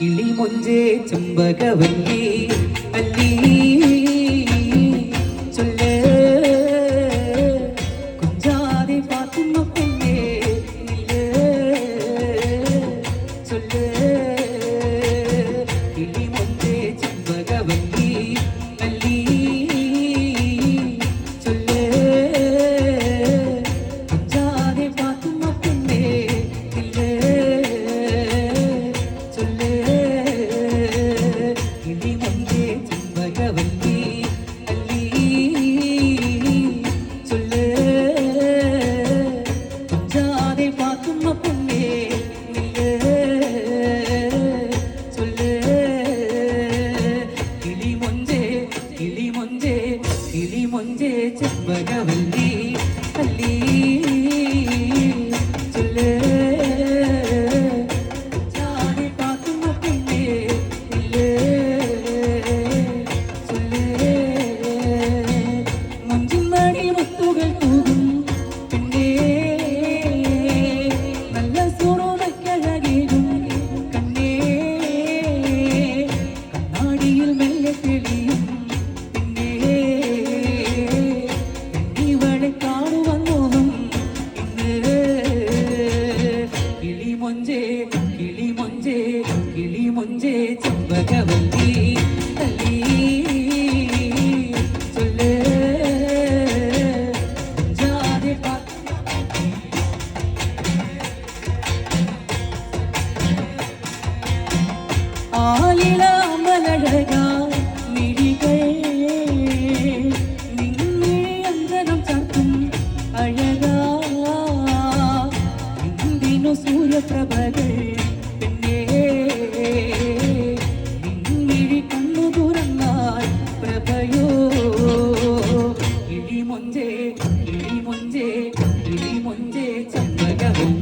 കിളിമൊഞ്ചേ ചെമ്പകവല്ലി അല്ലി. കിളിമൊഞ്ചേ ചെമ്പകവല്ലി അല്ലി. ചൊല്ല്. കുഞ്ചാതെ പാത്തുമ്മ പെണ്ണേ നില്ല് ചൊല്ല്. മുത്തുകൾ തൂകും പെണ്ണേ. നല്ല സുറുമക്കഴകേകും കണ്ണേ. കണ്ണാടിയിൽ മെല്ലെ തെളിയും സൂര്യപ്രഭകൾ പിന്നെ മിഴി കണ്ണു തുറന്നാൽ പ്രഭയോ. ഇടി മൊഞ്ചേ ഇടി മൊഞ്ചേ ഇടി മൊഞ്ചേ ചമ്മകവും